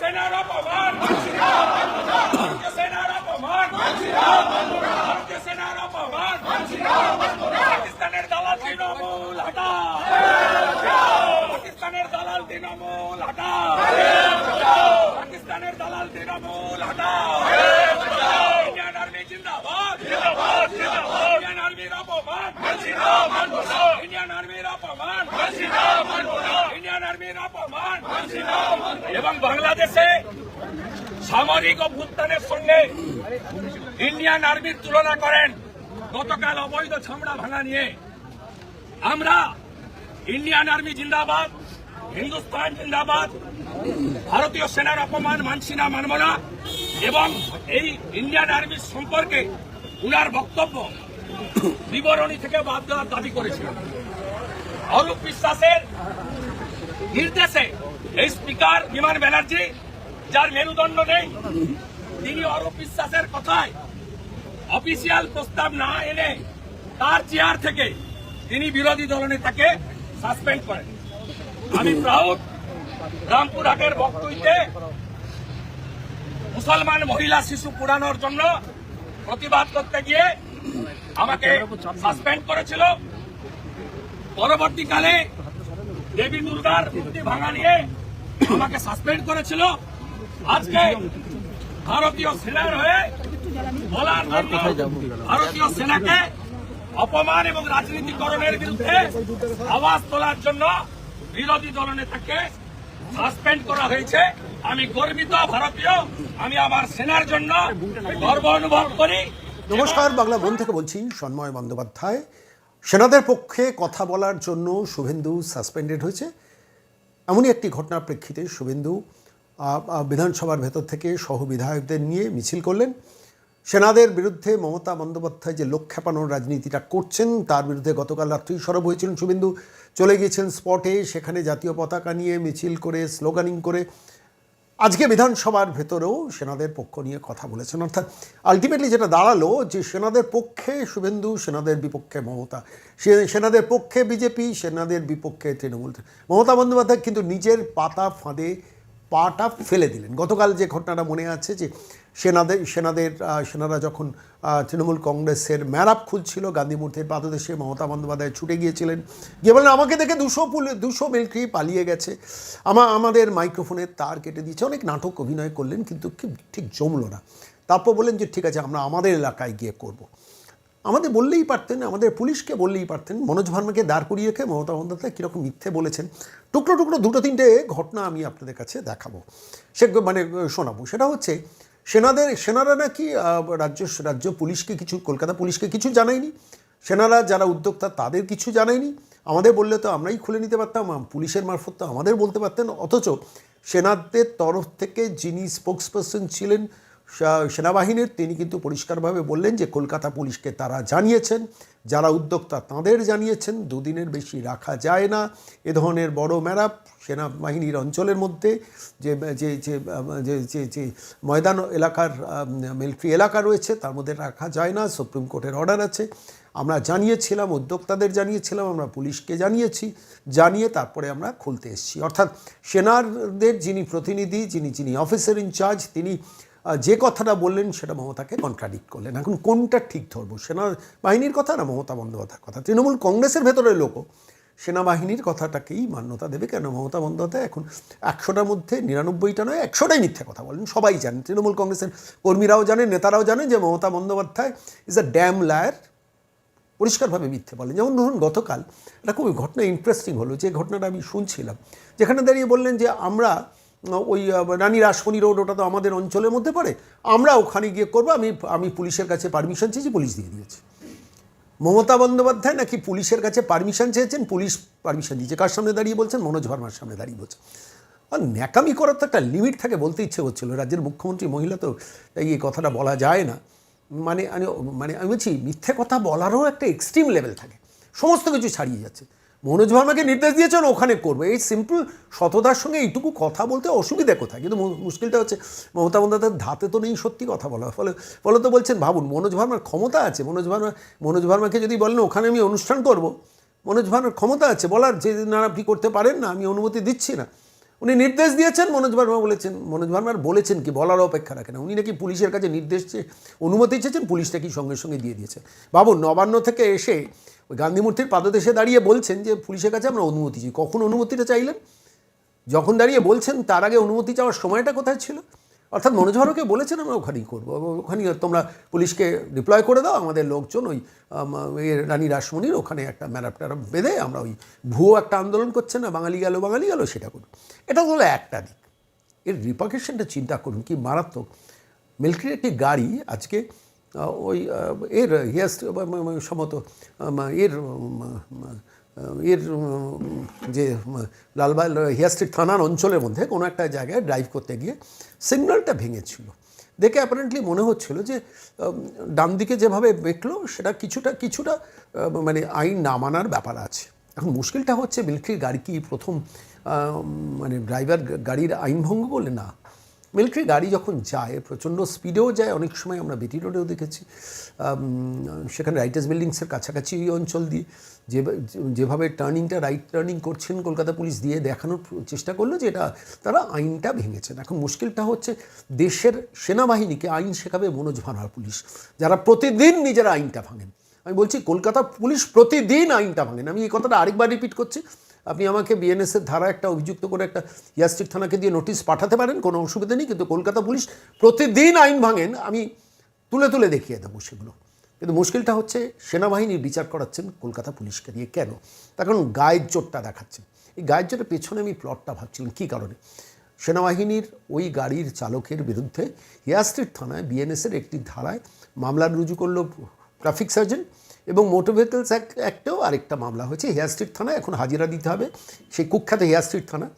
সেনার অপমান ভারতীয় সেনার অপমান ভারতীয় সেনার অপমান পাকিস্তানের দালাল তৃণমূল হটা পাকিস্তানের দালাল তৃণমূল হটা পাকিস্তানের দালাল তৃণমূল হটা ইন্ডিয়ান আর্মি জিন্দাবাদ জিন্দাবাদ জিন্দাবাদ ইন্ডিয়ান আর্মির অপমান ইন্ডিয়ান আর্মির এবং বাংলাদেশে সামরিক অভ্যুত্থানের সঙ্গে ইন্ডিয়ান আর্মির তুলনা করেন গতকাল অবৈধ ছামড়া ভাঙা নিয়ে। আমরা ইন্ডিয়ান আর্মি জিন্দাবাদ, হিন্দুস্তান জিন্দাবাদ, ভারতীয় সেনার অপমান মানছি না, মানব না। এবং এই ইন্ডিয়ান আর্মির সম্পর্কে উনার বক্তব্য বিবরণী থেকে বাদ দেওয়ার দাবি করেছিলেন অরূপ বিশ্বাসের নির্দেশে এই স্পিকার বিমান ব্যানার্জি, যার মেরুদণ্ড নেই, তিনি অরূপ বিশ্বাসের কথায় অফিসিয়াল প্রস্তাব না এনে তার চেয়ার থেকে তিনি বিরোধী দলনেতাকে সাসপেন্ড করেন। আমি প্রাউড রামপুরহাটের বক্তব্যে মুসলমান মহিলা শিশু পুরানোর জন্য প্রতিবাদ করতে গিয়ে আমাকে সাসপেন্ড করেছিল। পরবর্তীকালে দেবী দুর্গার মূর্তি ভাঙা নিয়ে আমাকে সাসপেন্ড করেছিল। আজকে ভারতীয় সেনার হয়ে বলার ভারতীয় সেনাকে অপমান এবং রাজনীতিকরণের বিরুদ্ধে আওয়াজ তোলার জন্য বিরোধী দলনেতাকে সাসপেন্ড করা হয়েছে। আমি গর্বিত ভারতীয়, আমি আমার সেনার জন্য গর্ব অনুভব করি। নমস্কার, বাংলা বন থেকে বলছি সন্ময় বন্দ্যোপাধ্যায়। সেনাদের পক্ষে কথা বলার জন্য শুভেন্দু সাসপেন্ডেড হয়েছে। এমনই একটি ঘটনার প্রেক্ষিতে শুভেন্দু বিধানসভার ভেতর থেকে সহ বিধায়কদের নিয়ে মিছিল করলেন। সেনাদের বিরুদ্ধে মমতা বন্দ্যোপাধ্যায় যে লোক খেপানোর রাজনীতিটা করছেন, তার বিরুদ্ধে গতকাল রাত্রেই সরব হয়েছিলেন শুভেন্দু। চলে গিয়েছেন স্পটে, সেখানে জাতীয় পতাকা নিয়ে মিছিল করে, স্লোগানিং করে আজকে বিধানসভার ভেতরেও সেনাদের পক্ষ নিয়ে কথা বলেছেন। অর্থাৎ আলটিমেটলি যেটা দাঁড়াল যে সেনাদের পক্ষে শুভেন্দু, সেনাদের বিপক্ষে মমতা সেনাদের পক্ষে বিজেপি, সেনাদের বিপক্ষে তৃণমূল। মমতা বন্দ্যোপাধ্যায় কিন্তু নিজের পাতা ফাঁদে পাটা ফেলে দিলেন। গতকাল যে ঘটনাটা মনে আছে যে সেনাদের সেনাদের সেনারা যখন তৃণমূল কংগ্রেসের ম্যারাপ খুলছিল, গান্ধী মূর্তির পাদদেশে মমতা বন্দ্যোপাধ্যায় ছুটে গিয়েছিলেন। গিয়ে বললেন, আমাকে দেখে দুশো পুলি, দুশো মিলিটারি পালিয়ে গেছে। আমা, আমাদের মাইক্রোফোনের তার কেটে দিয়েছে। অনেক নাটক অভিনয় করলেন, কিন্তু ঠিক জমলো না। তারপর বললেন যে, ঠিক আছে, আমরা আমাদের এলাকায় গিয়ে করব। আমাদের বললেই পারতেন, আমাদের পুলিশকে বললেই পারতেন। মনোজ ভার্মাকে দাঁড় করিয়ে রেখে মমতা বন্দ্যোপাধ্যায় কীরকম মিথ্যে বলেছেন, টুকরো টুকরো দুটো তিনটে ঘটনা আমি আপনাদের কাছে দেখাবো। সে মানে শোনাবো। সেটা হচ্ছে, সেনাদের, সেনারা নাকি রাজ্য রাজ্য পুলিশকে কিছু, কলকাতা পুলিশকে কিছু জানায়নি। সেনারা যারা উদ্যোক্তা তাদের কিছু জানায়নি। আমাদের বললে তো আমরাই খুলে নিতে পারতাম পুলিশের মারফত তো আমাদের বলতে পারতেন। অথচ সেনাদের তরফ থেকে যিনি স্পোক্স পার্সন ছিলেন সেনাবাহিনীর, তিনি কিন্তু পরিষ্কারভাবে বললেন যে কলকাতা পুলিশকে তারা জানিয়েছেন, যারা উদ্যোক্তা তাদের জানিয়েছেন, দুদিনের বেশি রাখা যায় না। এ ধরনের বড় ম্যারাপ সেনাবাহিনীর অঞ্চলের মধ্যে, যে যে যে যে যে ময়দান এলাকার মিলিটারি এলাকা রয়েছে, তার মধ্যে রাখা যায় না, সুপ্রিম কোর্টের অর্ডার আছে। আমরা জানিয়েছিলাম, উদ্যোক্তাদের জানিয়েছিলাম, আমরা পুলিশকে জানিয়েছি, জানিয়ে তারপরে আমরা খুলতে এসেছি। অর্থাৎ সেনারদের যিনি প্রতিনিধি, যিনি যিনি অফিসার ইনচার্জ তিনি যে কথাটা বললেন সেটা মমতাকে কন্ট্রাডিক্ট করলেন। এখন কোনটা ঠিক ধরবো? সেনা বাহিনীর কথা না মমতা বন্দ্যোপাধ্যায়ের কথা? তৃণমূল কংগ্রেসের ভেতরের লোকও সেনাবাহিনীর কথাটাকেই মান্যতা দেবে কেন? মমতা বন্দ্যোপাধ্যায় এখন একশোটার মধ্যে নিরানব্বইটা নয়, একশোটাই মিথ্যে কথা বলেন। সবাই জানেন, তৃণমূল কংগ্রেসের কর্মীরাও জানেন, নেতারাও জানেন যে Mamata Bandyopadhyay is a damn liar পরিষ্কারভাবে মিথ্যে বলেন। যেমন ধরুন গতকাল একটা খুবই ঘটনা ইন্টারেস্টিং হলো। যে ঘটনাটা আমি শুনছিলাম, যেখানে দাঁড়িয়ে বললেন যে আমরা ওই রানী রাসমণি রোড, ওটা তো আমাদের অঞ্চলের মধ্যে পড়ে। আমরা ওখানে গিয়ে করব, আমি আমি পুলিশের কাছে পারমিশন চেয়েছি, পুলিশ দিয়ে দিয়েছে। মমতা বন্দ্যোপাধ্যায় নাকি পুলিশের কাছে পারমিশন চেয়েছেন, পুলিশ পারমিশন দিয়েছে। কার সামনে দাঁড়িয়ে বলছেন? মনোজ ভার্মার সামনে দাঁড়িয়ে বলছেন। আর ন্যাকামি করার তো একটা লিমিট থাকে, বলতে ইচ্ছে হচ্ছিল রাজ্যের মুখ্যমন্ত্রী মহিলা তো এই কথাটা বলা যায় না। মানে আমি মানে আমি বলছি, মিথ্যে কথা বলারও একটা এক্সট্রিম লেভেল থাকে। সমস্ত কিছু ছাড়িয়ে যাচ্ছে। মনোজ ভার্মাকে নির্দেশ দিয়েছেন ওখানে করবে। এই সিম্পল সততার সঙ্গে এইটুকু কথা বলতে অসুবিধা কোথায়? কিন্তু মুশকিলটা হচ্ছে, মমতা বন্দ্যোপাধ্যায়ের ধাতে তো নেই সত্যি কথা বলা। ফলে ফলে তো বলছেন, ভাবুন, মনোজ ভার্মার ক্ষমতা আছে। মনোজ ভার্মা মনোজ ভার্মাকে যদি বলেন, ওখানে আমি অনুষ্ঠান করব। মনোজ ভার্মার ক্ষমতা আছে। বলার যে না আপনি করতে পারেন না, আমি অনুমতি দিচ্ছি না। উনি নির্দেশ দিয়েছেন, মনোজ ভার্মা বলেছেন মনোজ ভার্মার বলেছেন কি, বলার অপেক্ষা রাখে না। উনি নাকি পুলিশের কাছে নির্দেশ চেয়ে অনুমতি চেয়েছেন, পুলিশ নাকি সঙ্গে সঙ্গে দিয়ে দিয়েছে। বাবু নবান্ন থেকে এসে ওই গান্ধী মূর্তির পাদদেশে দাঁড়িয়ে বলছেন যে, পুলিশের কাছে আমরা অনুমতি চাই। কখন অনুমতিটা চাইলেন? যখন দাঁড়িয়ে বলছেন, তার আগে অনুমতি চাওয়ার সময়টা কোথায় ছিল? অর্থাৎ মনোজ ভারকে বলেছেন, আমরা ওখানেই করব। ওখানেই তোমরা পুলিশকে ডিপ্লয় করে দাও। আমাদের লোকজন ওই রানী রাসমণির ওখানে একটা ম্যারাপ ট্যারাপ বেঁধে আমরা ওই ভুয়ো একটা আন্দোলন করছে না, বাঙালি গেল বাঙালি গেল, সেটা করুন এটা হলো একটা দিক। এর রিপাকেশনটা চিন্তা করুন, কি মারাত্মক। মিল্কির একটি গাড়ি আজকে ওই এর হিয়াস সম্মত এর এর যে লালবাগ হিয়াস্ট্রিট থানার অঞ্চলের মধ্যে কোনো একটা জায়গায় ড্রাইভ করতে গিয়ে সিগন্যালটা ভেঙেছিল। দেখে অ্যাপারেন্টলি মনে হচ্ছিল যে ডান দিকে যেভাবে বেঁকলো, সেটা কিছুটা কিছুটা মানে আইন না মানার ব্যাপার আছে। এখন মুশকিলটা হচ্ছে মিলিটারির গাড়ি কি প্রথম মানে ড্রাইভার গাড়ির আইন ভঙ্গ করলে না? মিলিটারি গাড়ি যখন যায়, প্রচণ্ড স্পিডেও যায়, অনেক সময় আমরা বেটি রোডেও দেখেছি সেখানে রাইটার্স বিল্ডিংসের কাছাকাছি ওই অঞ্চল দিয়ে, যে, যেভাবে টার্নিংটা রাইট টার্নিং করছেন, কলকাতা পুলিশ দিয়ে দেখানোর চেষ্টা করল যে এটা, তারা আইনটা ভেঙেছেন। এখন মুশকিলটা হচ্ছে, দেশের সেনাবাহিনীকে আইন শেখাবে মনোজ ভার্মার পুলিশ। যারা প্রতিদিন নিজেরা আইনটা ভাঙেন। আমি বলছি, কলকাতা পুলিশ প্রতিদিন আইনটা ভাঙেন। আমি এই কথাটা আরেকবার রিপিট করছি আপনি আমাকে বিএনএসের ধারা একটা অভিযুক্ত করে একটা ইয়াস্ট্রিক থানাকে দিয়ে নোটিশ পাঠাতে পারেন, কোনো অসুবিধা নেই, কিন্তু কলকাতা পুলিশ প্রতিদিন আইন ভাঙেন, আমি তুলে তুলে দেখিয়ে দেবো সেগুলো। কিন্তু মুশকিলটা হচ্ছে সেনাবাহিনীর বিচার করাচ্ছেন কলকাতা পুলিশকে দিয়ে কেন? তার কারণ গায়ের জোরটা দেখাচ্ছেন। এই গায়ের জোরের পেছনে আমি প্লটটা ভাবছিলাম, কী কারণে? সেনাবাহিনীর ওই গাড়ির চালকের বিরুদ্ধে হেয়ার থানায় বিএনএসের একটি ধারায় মামলা রুজু করল ট্রাফিক সার্জন এবং মোটর ভেহিকলস অ্যাক্ট অ্যাক্টেও আরেকটা মামলা হয়েছে। হেয়ার স্ট্রিট থানায় এখন হাজিরা দিতে হবে। সেই কুখ্যাত হেয়ার স্ট্রিট থানা।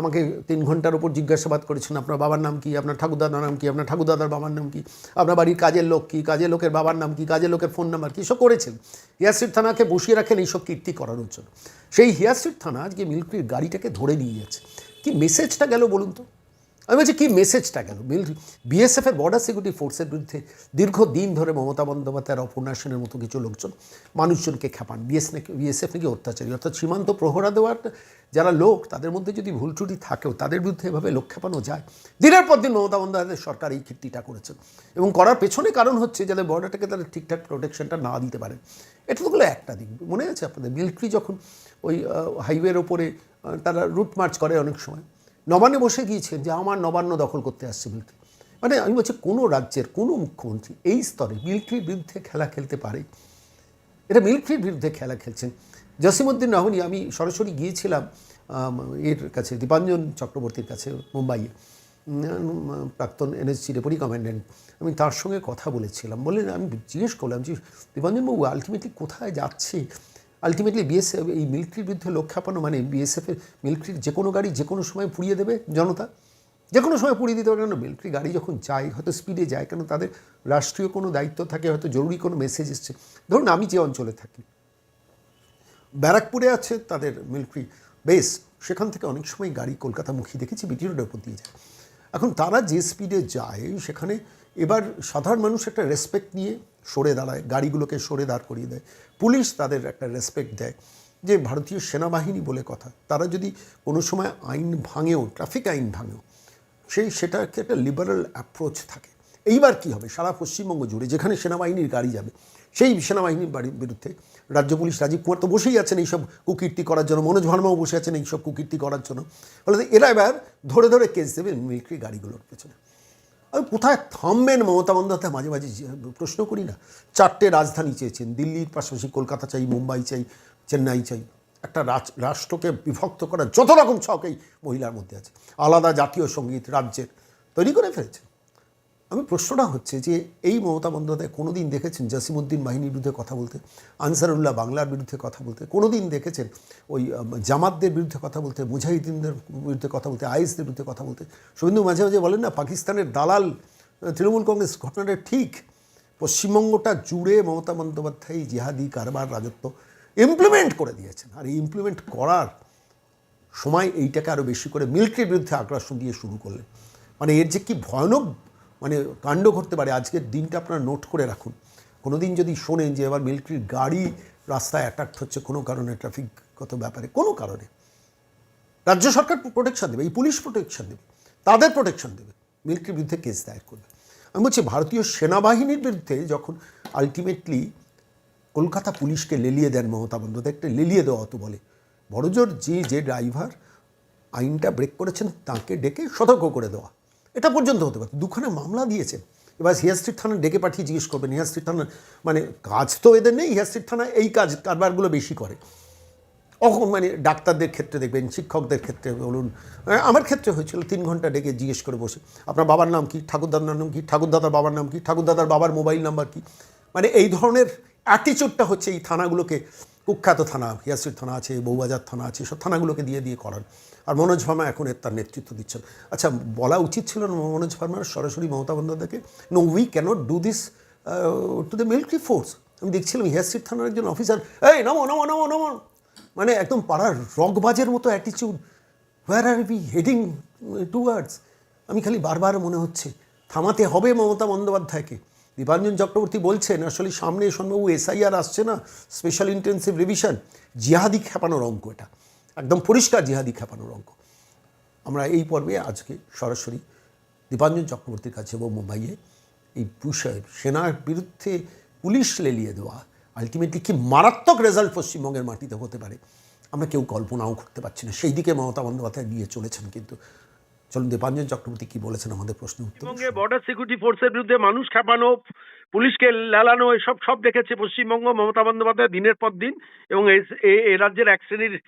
আমাকে তিন ঘণ্টার ওপর জিজ্ঞাসাবাদ করেছেন, আপনার বাবার নাম কি? আপনার ঠাকুরদাদার নাম কি? আপনার ঠাকুরদাদার বাবার নাম কি? আপনার বাড়ির কাজের লোক কি? কাজের লোকের বাবার নাম কি? কাজের লোকের ফোন নাম্বার কী? সব করেছেন। হেয়ার স্ট্রিট থানাকে বসিয়ে রাখেন এইসব কীর্তি করানোর জন্য। সেই হেয়ার স্ট্রিট থানা আজকে মিল্কির গাড়িটাকে ধরে নিয়ে যাচ্ছে কি মেসেজটা গেল বলুন তো? আমি বলছি, কী মেসেজটা গেল মিলিটারি বিএসএফের বর্ডার সিকিউরিটি ফোর্সের বিরুদ্ধে দীর্ঘদিন ধরে মমতা বন্দ্যোপাধ্যায়ের অপর্ণা সেনের মতো কিছু লোকজন মানুষজনকে খেপান। বিএস বিএসএফ নাকি অত্যাচারী? অর্থাৎ সীমান্ত প্রহরা দেওয়ার যারা লোক, তাদের মধ্যে যদি ভুল ত্রুটি থাকেও তাদের বিরুদ্ধে এভাবে লোক খেপানো যায়? দিনের পর দিন মমতা বন্দ্যোপাধ্যায়ের সরকার এই কীর্তিটা করেছেন। এবং করার পেছনে কারণ হচ্ছে যাদের বর্ডারটাকে তাদের ঠিকঠাক প্রোটেকশনটা না দিতে পারে। এটা তো একটা দিক। মনে আছে আপনাদের? মিলিটারি যখন ওই হাইওয়ের ওপরে তারা রুট মার্চ করে অনেক সময়। নবান্নে বসে গিয়েছেন যে আমার নবান্ন দখল করতে আসছে মিলিটারি মানে আমি বলছি, কোনো রাজ্যের, কোনো মুখ্যমন্ত্রী এই স্তরে মিলিটারির বিরুদ্ধে খেলা খেলতে পারে? এটা মিলিটারির বিরুদ্ধে খেলা খেলছেন। জসিমুদ্দিন রহমানি আমি সরাসরি গিয়েছিলাম এর কাছে, দীপাঞ্জন চক্রবর্তীর কাছে, মুম্বাইয়ে। প্রাক্তন এনএসসি ডেপুটি কমান্ড্যান্ট আমি তার সঙ্গে কথা বলেছিলাম। বললেন, আমি জিজ্ঞেস করলাম যে দীপাঞ্জনবাবু আলটিমেটলি কোথায় যাচ্ছে? আলটিমেটলি বিএসএফ এই মিলিটারির বিরুদ্ধে লোক খেপানো মানে বিএসএফের মিলিটারির যে কোনো গাড়ি যে কোনো সময় পুড়িয়ে দেবে জনতা। যে কোনো সময় পুড়িয়ে দিতে পারে কেন মিলিটারি গাড়ি যখন যায়, হয়তো স্পিডে যায় কেন তাদের রাষ্ট্রীয় কোনো দায়িত্ব থাকে, হয়তো জরুরি কোনো মেসেজ এসছে। ধরুন, আমি যে অঞ্চলে থাকি, ব্যারাকপুরে আছে তাদের মিলিটারি বেস সেখান থেকে অনেক সময় গাড়ি কলকাতামুখী দেখেছি বিটি রোডের উপর দিয়ে যায়। এখন তারা যে স্পিডে যায়, সেখানে এবার সাধারণ মানুষ একটা রেসপেক্ট নিয়ে সরে দাঁড়ায়, গাড়িগুলোকে সরে দাঁড় করিয়ে দেয়। পুলিশ তাদের একটা রেসপেক্ট দেয় যে ভারতীয় সেনাবাহিনী বলে কথা। তারা যদি কোনো সময় আইন ভাঙেও ট্রাফিক আইন ভাঙেও, সেই সেটাকে একটা লিবারাল অ্যাপ্রোচ থাকে। এইবার কি হবে? সারা পশ্চিমবঙ্গ জুড়ে যেখানে সেনাবাহিনীর গাড়ি যাবে, সেই সেনাবাহিনীর বাড়ির বিরুদ্ধে রাজ্য পুলিশ রাজীব কুমার তো বসেই আছেন এইসব কুকীর্তি করার জন্য, মনোজ ভার্মাও বসে আছেন এইসব কুকীর্তি করার জন্য। ফলে এরা এবার ধরে ধরে কেস দেবে মিলিটারি গাড়িগুলোর পেছনে। আমি কোথায় থামবেন? মমতা বন্দ্যোপাধ্যায় মাঝে মাঝে প্রশ্ন করি না। চারটে রাজধানী চেয়েছেন, দিল্লির পাশাপাশি কলকাতা চাই, মুম্বাই চাই, চেন্নাই চাই। একটা রাষ্ট্রকে বিভক্ত করার যত রকম ছক এই মহিলার মধ্যে আছে। আলাদা জাতীয় সংগীত রাজ্যের তৈরি করে ফেলেছেন। আমি প্রশ্নটা হচ্ছে যে এই মমতা বন্দ্যোপাধ্যায় কোনো দিন দেখেছেন জাসিমুদ্দিন বাহিনীর বিরুদ্ধে কথা বলতে, আনসারুল্লাহ বাংলার বিরুদ্ধে কথা বলতে কোনো দিন দেখেছেন ওই জামাতদের বিরুদ্ধে কথা বলতে, মুজাহিদিনদের বিরুদ্ধে কথা বলতে, আইএসদের বিরুদ্ধে কথা বলতে? শুভেন্দু মাঝে মাঝে বলেন না, পাকিস্তানের দালাল তৃণমূল কংগ্রেস ঘটনাটা ঠিক, পশ্চিমবঙ্গটা জুড়ে মমতা বন্দ্যোপাধ্যায় জিহাদি কারবার, রাজত্ব ইমপ্লিমেন্ট করে দিয়েছেন। আর এই ইমপ্লিমেন্ট করার সময় এইটাকে আরও বেশি করে মিল্কের বিরুদ্ধে আগ্রাসন দিয়ে শুরু করলেন। মানে এর যে কি ভয়ানক মানে কাণ্ড ঘটতে পারে। আজকের দিনটা আপনারা নোট করে রাখুন। কোনো দিন যদি শোনেন যে এবার মিল্ট্রির গাড়ি রাস্তায় অ্যাটাক্ট হচ্ছে, কোনো কারণে ট্রাফিকগত ব্যাপারে, কোনো কারণে। রাজ্য সরকার প্রোটেকশন দেবে, এই পুলিশ প্রোটেকশন দেবে, তাদের প্রোটেকশন দেবে মিলিটারির বিরুদ্ধে কেস দায়ের করবে। আমি বলছি, ভারতীয় সেনাবাহিনীর বিরুদ্ধে যখন আলটিমেটলি কলকাতা পুলিশকে লেলিয়ে দেন মমতা বন্দ্যোপাধ্যায়, একটা লেলিয়ে দেওয়া অত বলে, বড়জোর যে যে ড্রাইভার আইনটা ব্রেক করেছেন, তাকে ডেকে সতর্ক করে দেওয়া। এটা পর্যন্ত হতে পারে। দুখানে মামলা দিয়েছেন এবার হিয়াস্ট্রিট থানা ডেকে পাঠিয়ে জিজ্ঞেস করবেন হিয়াস্ট্রিট থানা মানে কাজ তো এদের নেই হিয়াস্ট্রিট থানা এই কাজ কারবারগুলো বেশি করে। অখন মানে ডাক্তারদের ক্ষেত্রে দেখবেন, শিক্ষকদের ক্ষেত্রে বলুন আমার ক্ষেত্রে হয়েছিল, তিন ঘণ্টা ডেকে জিজ্ঞেস করে বসে, আপনার বাবার নাম কি, ঠাকুরদাদার নাম কি, ঠাকুরদাদার বাবার নাম কি, ঠাকুরদাদার বাবার মোবাইল নাম্বার কি? মানে এই ধরনের অ্যাটিচিউডটা হচ্ছে এই থানাগুলোকে কুখ্যাত থানা হিয়াসির থানা আছে বৌবাজার থানা আছে, সব থানাগুলোকে দিয়ে দিয়ে করান। আর মনোজ ভার্মা এখন এর তার নেতৃত্ব দিচ্ছেন। আচ্ছা বলা উচিত ছিল না মনোজ ভার্মার সরাসরি মমতা বন্দ্যোপাধ্যায়কে no we cannot do this to the military force আমি দেখছিলাম হিয়াসির থানার একজন অফিসার, এই, নমো নমো নমো নমো! মানে একদম পাড়ার রকবাজের মতো অ্যাটিচিউড where are we heading towards আমি খালি বারবার মনে হচ্ছে, থামাতে হবে মমতা বন্দ্যোপাধ্যায়কে। দীপাঞ্জন চক্রবর্তী বলছেন, আসলে সামনে সোনবাবু এসআইআর আসছে না স্পেশাল ইন্টেন্সিভ রিভিশন জিহাদি খেপানোর অঙ্ক এটা। একদম পরিষ্কার জিহাদি খেপানোর অঙ্ক। আমরা এই পর্বে আজকে সরাসরি দীপাঞ্জন চক্রবর্তীর কাছে এবং মুম্বাইয়ে এই বিষয়ে সেনার বিরুদ্ধে পুলিশ লেলিয়ে দেওয়া আলটিমেটলি কি মারাত্মক রেজাল্ট পশ্চিমবঙ্গের মাটিতে হতে পারে, আমরা কেউ কল্পনাও করতে পারছি না। সেই দিকে মমতা বন্দ্যোপাধ্যায় নিয়ে চলেছেন কিন্তু চলুন দীপাঞ্জন চক্রবর্তী কি বলেছেন আমাদের প্রশ্নের উত্তর। বর্ডার সিকিউরিটি ফোর্সের বিরুদ্ধে মানুষ খেপানো পুলিশকে লেলানো, এসব সব দেখেছে পশ্চিমবঙ্গ মমতা বন্দ্যোপাধ্যায় দিনের পর দিন এবং এ- রাজ্যের এক শ্রেণির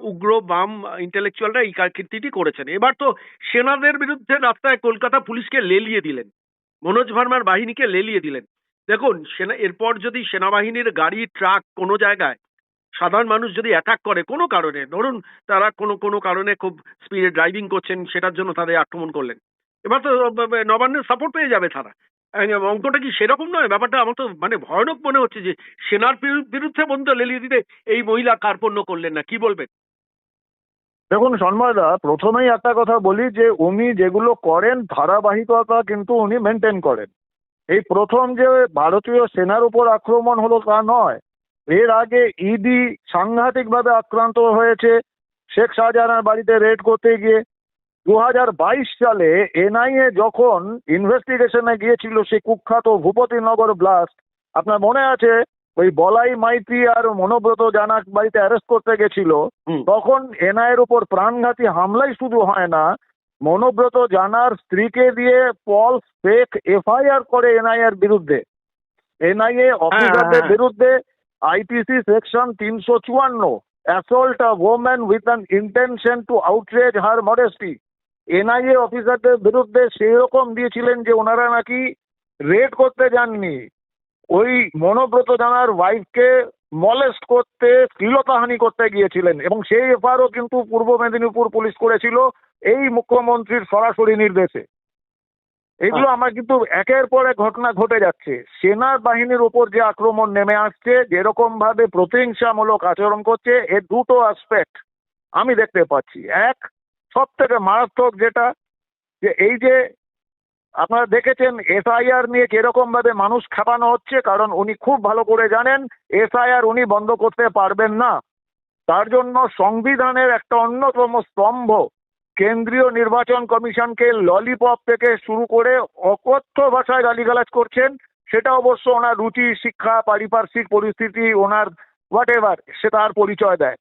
উগ্র, বাম ইন্টেলেকচুয়ালরা এই কীর্তিটি করেছেন। এবার তো সেনাদের বিরুদ্ধে রাস্তায় কলকাতা পুলিশকে লেলিয়ে দিলেন। মনোজ ভার্মার বাহিনীকে লেলিয়ে দিলেন। দেখুন, সেনা, এরপর যদি সেনাবাহিনীর গাড়ি, ট্রাক কোনো জায়গায় সাধারণ মানুষ যদি অ্যাটাক করে কোনো কারণে, ধরুন তারা কোনো কোনো কারণে খুব স্পিডে ড্রাইভিং করছেন, সেটার জন্য তাদের আক্রমণ করলেন। এবার তো নবান্নের সাপোর্ট পেয়ে যাবে তারা। অঙ্কটা কি সেরকম নয়? ব্যাপারটা আমার তো মানে ভয়ানক মনে হচ্ছে যে, সেনার বিরুদ্ধে বন্ধ লেলিয়ে দিতে এই মহিলা কার্পণ্য করলেন না, কি বলবেন? দেখুন সন্ময়দা প্রথমেই একটা কথা বলি যে, উনি যেগুলো করেন ধারাবাহিকতা কিন্তু উনি মেনটেন করেন। এই প্রথম যে ভারতীয় সেনার উপর আক্রমণ হলো তা নয় এর আগে ইডি সাংঘাতিকভাবে আক্রান্ত হয়েছে। শেখ শাহজাহানের বাড়িতে রেড করতে গিয়ে দু হাজার বাইশ সালে এনআইএ যখন ইনভেস্টিগেশনে গিয়েছিল সেই কুখ্যাত ভূপতিনগর ব্লাস্ট আপনার মনে আছে? ওই বলাই মাইতি আর মনোব্রত জানাক বাড়িতে অ্যারেস্ট করতে গেছিল। তখন এনআইয়ের উপর প্রাণঘাতী হামলাই শুধু হয় না। মনোব্রত জানার স্ত্রীকে দিয়ে ফলস ফেক এফআইআর করে এনআইএর বিরুদ্ধে। এনআইএ অফিসারদের হ্যাঁ। বিরুদ্ধে আইপিসি সেকশন তিনশো চুয়ান্ন assault a woman with an intention to outrage her modesty NIA অফিসারদের বিরুদ্ধে সেই রকম দিয়েছিলেন যে ওনারা নাকি রেড করতে যাননি। ওই মনোব্রত জানার ওয়াইফকে মলেস্ট করতে শ্লীলতাহানি করতে গিয়েছিলেন এবং সেই এফআরও কিন্তু পূর্ব মেদিনীপুর পুলিশ করেছিল এই মুখ্যমন্ত্রীর সরাসরি নির্দেশে। এগুলো আমার কিন্তু একের পর এক ঘটনা ঘটে যাচ্ছে। সেনা বাহিনীর উপর যে আক্রমণ নেমে আসছে যেরকম ভাবে প্রতিহিংসামূলক আচরণ করছে এর দুটো অ্যাসপেক্ট আমি দেখতে পাচ্ছি। এক সব থেকে মারাত্মক যেটা যে এই যে আপনারা দেখেছেন এসআইআর নিয়ে কীরকম ভাবে মানুষ খেপানো হচ্ছে কারণ উনি খুব ভালো করে জানেন এসআইআর উনি বন্ধ করতে পারবেন না। তার জন্য সংবিধানের একটা অন্যতম স্তম্ভ কেন্দ্রীয় নির্বাচন কমিশনকে ললিপপ থেকে শুরু করে অকথ্য ভাষায় গালিগালাজ করছেন, সেটা অবশ্য ওনার রুচি, শিক্ষা, পারিপার্শ্বিক পরিস্থিতি, ওনার হোয়াট এভার সে তার পরিচয় দেয়।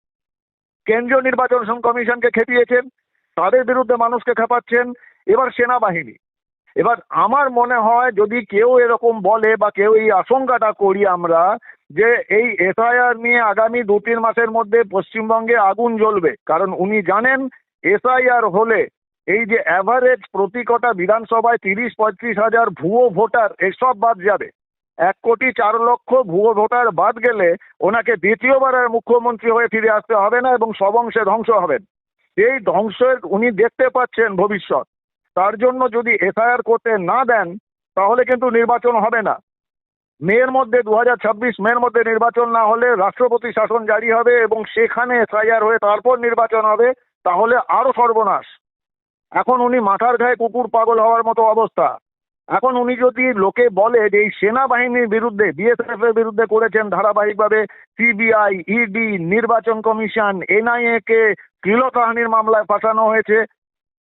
কেন্দ্রীয় নির্বাচন কমিশনকে খেপিয়েছেন, তাদের বিরুদ্ধে মানুষকে খেপাচ্ছেন, এবার সেনাবাহিনী। এবার আমার মনে হয় যদি কেউ এরকম বলে বা কেউ এই আশঙ্কাটা করি আমরা যে এই এসআইআর নিয়ে আগামী দু তিন মাসের মধ্যে পশ্চিমবঙ্গে আগুন জ্বলবে, কারণ উনি জানেন এসআইআর হলে এই যে অ্যাভারেজ প্রতি কটা বিধানসভায় তিরিশ, পঁয়ত্রিশ হাজার ভুয়ো ভোটার, এসব বাদ যাবে। এক কোটি চার লক্ষ ভুয়ো ভোটার বাদ গেলে ওনাকে দ্বিতীয়বারের মুখ্যমন্ত্রী হয়ে ফিরে আসতে হবে না এবং সবংশে ধ্বংস হবেন। এই ধ্বংসের উনি দেখতে পাচ্ছেন ভবিষ্যৎ। তার জন্য যদি এফআইআর করতে না দেন, তাহলে কিন্তু নির্বাচন হবে না। মেয়ের মধ্যে দু হাজার ছাব্বিশ মেয়ের মধ্যে নির্বাচন না হলে রাষ্ট্রপতি শাসন জারি হবে এবং সেখানে এসআইআর হয়ে তারপর নির্বাচন হবে। তাহলে আরও সর্বনাশ। এখন উনি মাথার গায়ে কুকুর পাগল হওয়ার মতো অবস্থা। এখন উনি যদি লোকে বলে যে এই সেনাবাহিনীর বিরুদ্ধে বিএসএফ এর বিরুদ্ধে করেছেন ধারাবাহিকভাবে সিবিআই ইডি নির্বাচন কমিশন এনআইএ কে শ্লীলতাহানির মামলায় ফাঁসানো হয়েছে,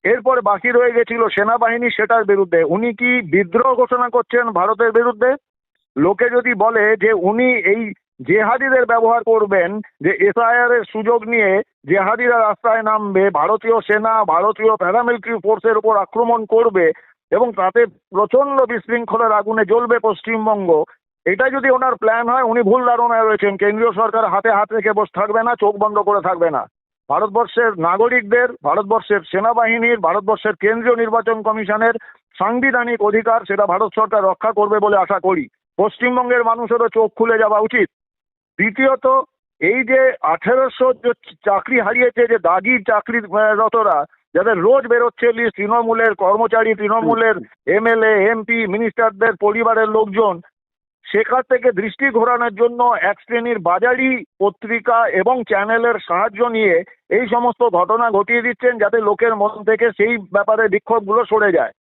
এরপর বাকি রয়ে গেছিল সেনাবাহিনী সেটার বিরুদ্ধে। উনি কি বিদ্রোহ ঘোষণা করছেন ভারতের বিরুদ্ধে? লোকে যদি বলে যে উনি এই জেহাদিদের ব্যবহার করবেন, যে এসআইআর এর সুযোগ নিয়ে জেহাদিরা রাস্তায় নামবে, ভারতীয় সেনা, ভারতীয় প্যারামিলিটারি ফোর্সের উপর আক্রমণ করবে এবং তাতে প্রচণ্ড বিশৃঙ্খলার আগুনে জ্বলবে পশ্চিমবঙ্গ। এটা যদি ওনার প্ল্যান হয়, উনি ভুল ধারণায় রয়েছেন। কেন্দ্রীয় সরকার হাতে হাত রেখে বসে থাকবে না, চোখ বন্ধ করে থাকবে না। ভারতবর্ষের নাগরিকদের, ভারতবর্ষের সেনাবাহিনীর, ভারতবর্ষের কেন্দ্রীয় নির্বাচন কমিশনের সাংবিধানিক অধিকার সেটা ভারত সরকার রক্ষা করবে বলে আশা করি। পশ্চিমবঙ্গের মানুষেরও চোখ খুলে যাওয়া উচিত। দ্বিতীয়ত, এই যে আঠেরোশো যে চাকরি হারিয়েছে, যে দাগি চাকরিরতরা যাদের রোজ বেরোচ্ছে তৃণমূলের কর্মচারী, তৃণমূলের এমএলএ, এমপি, মিনিস্টারদের পরিবারের লোকজন, সেখান থেকে দৃষ্টি ঘোরানোর জন্য এক শ্রেণির বাজারি পত্রিকা এবং চ্যানেলের সাহায্য নিয়ে এই সমস্ত ঘটনা ঘটিয়ে দিচ্ছেন, যাতে লোকের মন থেকে সেই ব্যাপারে বিক্ষোভগুলো সরে যায়।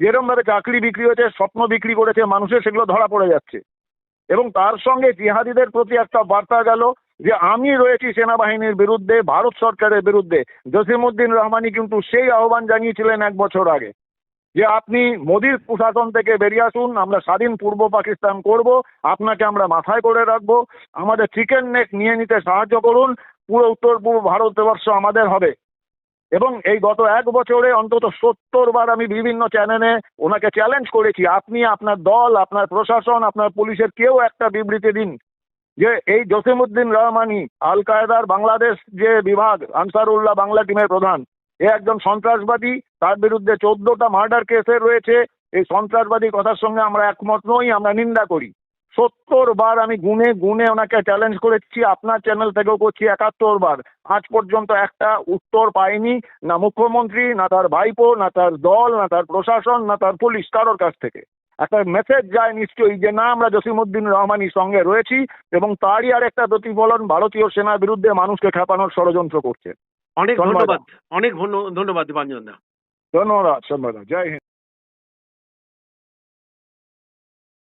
যেরকম ভাবে চাকরি বিক্রি হয়েছে, স্বপ্ন বিক্রি করেছে মানুষের, সেগুলো ধরা পড়ে যাচ্ছে। এবং তার সঙ্গে জিহাদিদের প্রতি একটা বার্তা গেল যে আমি রয়েছি সেনাবাহিনীর বিরুদ্ধে, ভারত সরকারের বিরুদ্ধে। জসিমউদ্দিন রহমানি কিন্তু সেই আহ্বান জানিয়েছিলেন এক বছর আগে যে আপনি মোদির প্রশাসন থেকে বেরিয়ে আসুন, আমরা স্বাধীন পূর্ব পাকিস্তান করব, আপনাকে আমরা মাথায় করে রাখব, আমাদের চিকেন নেক নিয়ে নিতে সাহায্য করুন, পুরো উত্তর পূর্ব ভারতবর্ষ আমাদের হবে। এবং এই গত এক বছরে অন্তত সত্তর বার আমি বিভিন্ন চ্যানেলে ওনাকে চ্যালেঞ্জ করেছি, আপনি আপনার দল, আপনার প্রশাসন, আপনার পুলিশের কেউ একটা বিবৃতি দিন। যে এই জসিমউদ্দিন রহমানি আল কায়দার বাংলাদেশ যে বিভাগ, আনসারুল্লাহ বাংলা টিমের প্রধান, এ একজন সন্ত্রাসবাদী, তার বিরুদ্ধে চোদ্দটা মার্ডার কেসের রয়েছে। এই সন্ত্রাসবাদী কথার সঙ্গে আমরা একমত নই, আমরা নিন্দা করি। সত্তর বার আমি গুনে গুনে ওনাকে চ্যালেঞ্জ করেছি আপনার চ্যানেল থেকেও করছি একাত্তর বার। আজ পর্যন্ত একটা উত্তর পাইনি না মুখ্যমন্ত্রী না তার ভাইপো না তার দল না তার প্রশাসন না তার পুলিশ কারোর কাছ থেকে। একটা মেসেজ যায় নিশ্চয়ই যে না আমরা জসিমুদ্দিন রহমানির সঙ্গে রয়েছি এবং তারই আর একটা প্রতিফলন ভারতীয় সেনার বিরুদ্ধে মানুষকে খেপানোর ষড়যন্ত্র করছে। অনেক ধন্যবাদ। অনেক ধন্যবাদ দীপাঞ্জন ধন্যবাদ ধন্যবাদ। জয় হিন্দ।